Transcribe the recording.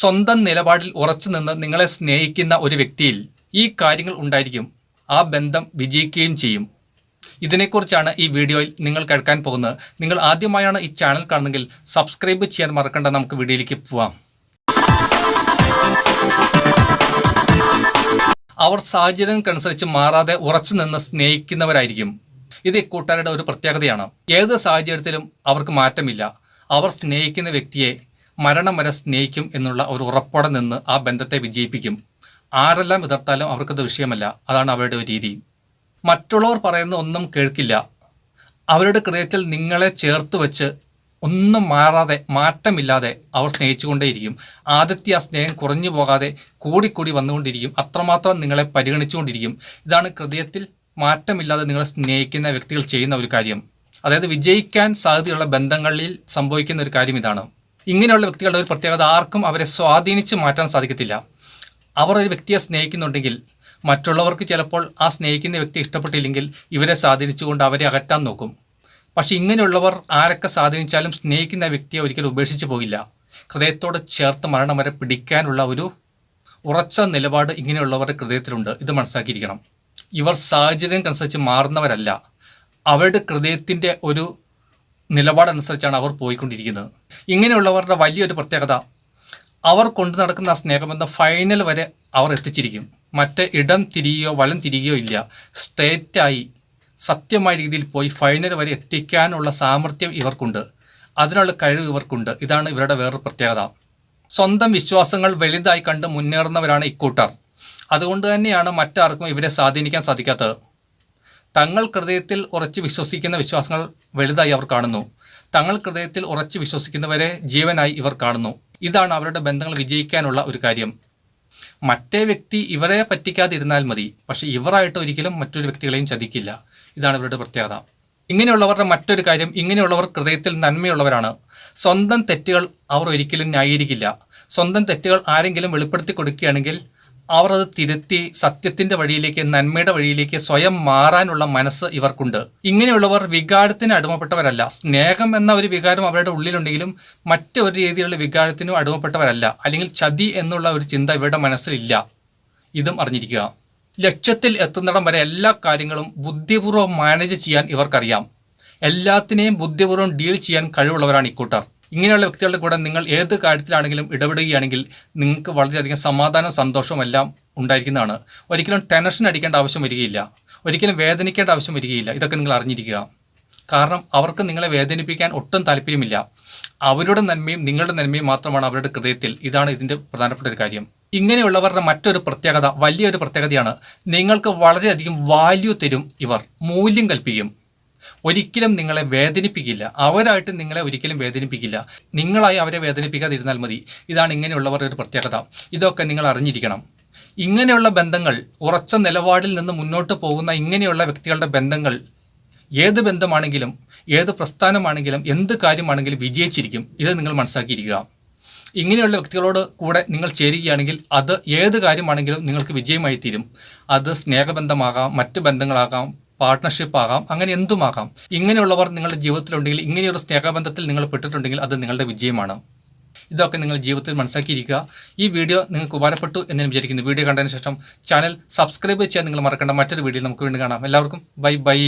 സ്വന്തം നിലപാടിൽ ഉറച്ചു നിന്ന് നിങ്ങളെ സ്നേഹിക്കുന്ന ഒരു വ്യക്തിയിൽ ഈ കാര്യങ്ങൾ ഉണ്ടായിരിക്കും. ആ ബന്ധം വിജയിക്കുകയും ചെയ്യും. ഇതിനെക്കുറിച്ചാണ് ഈ വീഡിയോയിൽ നിങ്ങൾ കേൾക്കാൻ പോകുന്നത്. നിങ്ങൾ ആദ്യമായാണ് ഈ ചാനൽ കാണുന്നതെങ്കിൽ സബ്സ്ക്രൈബ് ചെയ്യാൻ മറക്കണ്ട. നമുക്ക് വീഡിയോയിലേക്ക് പോവാം. അവർ സാഹചര്യങ്ങൾക്കനുസരിച്ച് മാറാതെ ഉറച്ചു നിന്ന് സ്നേഹിക്കുന്നവരായിരിക്കും. ഇത് ഇക്കൂട്ടരുടെ ഒരു പ്രത്യേകതയാണ്. ഏത് സാഹചര്യത്തിലും അവർക്ക് മാറ്റമില്ല. അവർ സ്നേഹിക്കുന്ന വ്യക്തിയെ മരണം വരെ സ്നേഹിക്കും എന്നുള്ള ഒരു ഉറപ്പോടെ നിന്ന് ആ ബന്ധത്തെ വിജയിപ്പിക്കും. ആരെല്ലാം എതിർത്താലും അവർക്കത് വിഷയമല്ല. അതാണ് അവരുടെ ഒരു രീതി. മറ്റുള്ളവർ പറയുന്ന ഒന്നും കേൾക്കില്ല. അവരുടെ ഹൃദയത്തിൽ നിങ്ങളെ ചേർത്ത് വെച്ച് ഒന്നും മാറാതെ മാറ്റമില്ലാതെ അവർ സ്നേഹിച്ചുകൊണ്ടേയിരിക്കും. ആദ്യത്തെ ആ സ്നേഹം കുറഞ്ഞു പോകാതെ കൂടിക്കൂടി വന്നുകൊണ്ടിരിക്കും. അത്രമാത്രം നിങ്ങളെ പരിഗണിച്ചുകൊണ്ടിരിക്കും. ഇതാണ് ഹൃദയത്തിൽ മാറ്റമില്ലാതെ നിങ്ങളെ സ്നേഹിക്കുന്ന വ്യക്തികൾ ചെയ്യുന്ന ഒരു കാര്യം. അതായത് വിജയിക്കാൻ സാധ്യതയുള്ള ബന്ധങ്ങളിൽ സംഭവിക്കുന്ന ഒരു കാര്യം ഇതാണ്. ഇങ്ങനെയുള്ള വ്യക്തികളുടെ ഒരു പ്രത്യേകത ആർക്കും അവരെ സ്വാധീനിച്ച് മാറ്റാൻ സാധിക്കത്തില്ല. അവർ ഒരു വ്യക്തിയെ സ്നേഹിക്കുന്നുണ്ടെങ്കിൽ മറ്റുള്ളവർക്ക് ചിലപ്പോൾ ആ സ്നേഹിക്കുന്ന വ്യക്തി ഇഷ്ടപ്പെട്ടില്ലെങ്കിൽ ഇവരെ സ്വാധീനിച്ചുകൊണ്ട് അവരെ അകറ്റാൻ നോക്കും. പക്ഷേ ഇങ്ങനെയുള്ളവർ ആരൊക്കെ സ്വാധീനിച്ചാലും സ്നേഹിക്കുന്ന വ്യക്തിയെ ഒരിക്കലും ഉപേക്ഷിച്ച് പോകില്ല. ഹൃദയത്തോട് ചേർത്ത് മരണം വരെ പിടിക്കാനുള്ള ഒരു ഉറച്ച നിലപാട് ഇങ്ങനെയുള്ളവരുടെ ഹൃദയത്തിലുണ്ട്. ഇത് മനസ്സിലാക്കിയിരിക്കണം. ഇവർ സാഹചര്യം അനുസരിച്ച് മാറുന്നവരല്ല. അവരുടെ ഹൃദയത്തിന്റെ ഒരു നിലപാടനുസരിച്ചാണ് അവർ പോയിക്കൊണ്ടിരിക്കുന്നത്. ഇങ്ങനെയുള്ളവരുടെ വലിയൊരു പ്രത്യേകത അവർ കൊണ്ടു നടക്കുന്ന ആ സ്നേഹബന്ധം ഫൈനൽ വരെ അവർ എത്തിച്ചിരിക്കും. മറ്റ് ഇടം തിരികെയോ വലം തിരികെയോ ഇല്ല. സ്ട്രേറ്റായി സത്യമായ രീതിയിൽ പോയി ഫൈനൽ വരെ എത്തിക്കാനുള്ള സാമർഥ്യം ഇവർക്കുണ്ട്. അതിനുള്ള കഴിവ് ഇവർക്കുണ്ട്. ഇതാണ് ഇവരുടെ വേറൊരു പ്രത്യേകത. സ്വന്തം വിശ്വാസങ്ങൾ വലുതായി കണ്ട് മുന്നേറുന്നവരാണ് ഇക്കൂട്ടർ. അതുകൊണ്ട് തന്നെയാണ് മറ്റാർക്കും ഇവരെ സ്വാധീനിക്കാൻ സാധിക്കാത്തത്. തങ്ങൾ ഹൃദയത്തിൽ ഉറച്ച് വിശ്വസിക്കുന്ന വിശ്വാസങ്ങൾ വലുതായി അവർ കാണുന്നു. തങ്ങൾ ഹൃദയത്തിൽ ഉറച്ച് വിശ്വസിക്കുന്നവരെ ജീവനായി ഇവർ കാണുന്നു. ഇതാണ് അവരുടെ ബന്ധങ്ങൾ വിജയിക്കാനുള്ള ഒരു കാര്യം. മറ്റേ വ്യക്തി ഇവരെ പറ്റിക്കാതിരുന്നാൽ മതി. പക്ഷെ ഇവരായിട്ട് ഒരിക്കലും മറ്റൊരു വ്യക്തികളെയും ചതിക്കില്ല. ഇതാണ് ഇവരുടെ പ്രത്യേകത. ഇങ്ങനെയുള്ളവരുടെ മറ്റൊരു കാര്യം ഇങ്ങനെയുള്ളവർ ഹൃദയത്തിൽ നന്മയുള്ളവരാണ്. സ്വന്തം തെറ്റുകൾ അവർ ഒരിക്കലും ന്യായീകരിക്കില്ല. സ്വന്തം തെറ്റുകൾ ആരെങ്കിലും വെളിപ്പെടുത്തി കൊടുക്കുകയാണെങ്കിൽ അവർ അത് തിരുത്തി സത്യത്തിന്റെ വഴിയിലേക്ക് നന്മയുടെ വഴിയിലേക്ക് സ്വയം മാറാനുള്ള മനസ്സ് ഇവർക്കുണ്ട്. ഇങ്ങനെയുള്ളവർ വികാരത്തിന് അടിമപ്പെട്ടവരല്ല. സ്നേഹം എന്ന ഒരു വികാരം അവരുടെ ഉള്ളിലുണ്ടെങ്കിലും മറ്റൊരു രീതിയിലുള്ള വികാരത്തിനും അടിമപ്പെട്ടവരല്ല. അല്ലെങ്കിൽ ചതി എന്നുള്ള ഒരു ചിന്ത ഇവരുടെ മനസ്സിലില്ല. ഇതും അറിഞ്ഞിരിക്കുക. ലക്ഷ്യത്തിൽ എത്തുന്നിടം വരെ എല്ലാ കാര്യങ്ങളും ബുദ്ധിപൂർവം മാനേജ് ചെയ്യാൻ ഇവർക്കറിയാം. എല്ലാത്തിനെയും ബുദ്ധിപൂർവം ഡീൽ ചെയ്യാൻ കഴിവുള്ളവരാണ് ഇക്കൂട്ടർ ഇങ്ങനെയുള്ള വ്യക്തികളുടെ കൂടെ നിങ്ങൾ ഏത് കാര്യത്തിലാണെങ്കിലും ഇടപെടുകയാണെങ്കിൽ നിങ്ങൾക്ക് വളരെയധികം സമാധാനവും സന്തോഷവും എല്ലാം ഉണ്ടായിരിക്കുന്നതാണ്. ഒരിക്കലും ടെൻഷൻ അടിക്കേണ്ട ആവശ്യം വരികയില്ല. ഒരിക്കലും വേദനിക്കേണ്ട ആവശ്യം വരികയില്ല. ഇതൊക്കെ നിങ്ങൾ അറിഞ്ഞിരിക്കുക. കാരണം അവർക്ക് നിങ്ങളെ വേദനിപ്പിക്കാൻ ഒട്ടും താല്പര്യമില്ല. അവരുടെ നന്മയും നിങ്ങളുടെ നന്മയും മാത്രമാണ് അവരുടെ ഹൃദയത്തിൽ. ഇതാണ് ഇതിന്റെ പ്രധാനപ്പെട്ട ഒരു കാര്യം. ഇങ്ങനെയുള്ളവരുടെ മറ്റൊരു പ്രത്യേകത വലിയൊരു പ്രത്യേകതയാണ് നിങ്ങൾക്ക് വളരെയധികം വാല്യൂ തരും ഇവർ. മൂല്യം കൽപ്പിക്കും. ഒരിക്കലും നിങ്ങളെ വേദനിപ്പിക്കില്ല. അവരായിട്ട് നിങ്ങളെ ഒരിക്കലും വേദനിപ്പിക്കില്ല. നിങ്ങളായി അവരെ വേദനിപ്പിക്കാതിരുന്നാൽ മതി. ഇതാണ് ഇങ്ങനെയുള്ളവരുടെ ഒരു പ്രത്യേകത. ഇതൊക്കെ നിങ്ങൾ അറിഞ്ഞിരിക്കണം. ഇങ്ങനെയുള്ള ബന്ധങ്ങൾ ഉറച്ച നിലപാടിൽ നിന്ന് മുന്നോട്ട് പോകുന്ന ഇങ്ങനെയുള്ള വ്യക്തികളുടെ ബന്ധങ്ങൾ ഏത് ബന്ധമാണെങ്കിലും ഏത് പ്രസ്ഥാനമാണെങ്കിലും എന്ത് കാര്യമാണെങ്കിലും വിജയിച്ചിരിക്കും. ഇത് നിങ്ങൾ മനസ്സിലാക്കിയിരിക്കുക. ഇങ്ങനെയുള്ള വ്യക്തികളോട് കൂടെ നിങ്ങൾ ചേരുകയാണെങ്കിൽ അത് ഏത് കാര്യമാണെങ്കിലും നിങ്ങൾക്ക് വിജയമായി തീരും അത് സ്നേഹബന്ധമാകാം മറ്റ് ബന്ധങ്ങളാകാം പാർട്ട്ണർഷിപ്പ് ആകാം അങ്ങനെ എന്തുമാകാം? ഇങ്ങനെയുള്ളവർ നിങ്ങളുടെ ജീവിതത്തിലുണ്ടെങ്കിൽ ഇങ്ങനെയൊരു സ്നേഹബന്ധത്തിൽ നിങ്ങൾ പെട്ടിട്ടുണ്ടെങ്കിൽ അത് നിങ്ങളുടെ വിജയമാണ്. ഇതൊക്കെ നിങ്ങൾ ജീവിതത്തിൽ മനസ്സിലാക്കിയിരിക്കുക. ഈ വീഡിയോ നിങ്ങൾക്ക് ഉപകാരപ്പെട്ടു എന്ന് ഞാൻ വിചാരിക്കുന്നു. വീഡിയോ കണ്ടതിന് ശേഷം ചാനൽ സബ്സ്ക്രൈബ് ചെയ്യാൻ നിങ്ങൾ മറക്കേണ്ട. മറ്റൊരു വീഡിയോ നമുക്ക് വീണ്ടും കാണാം. എല്ലാവർക്കും ബൈ ബൈ.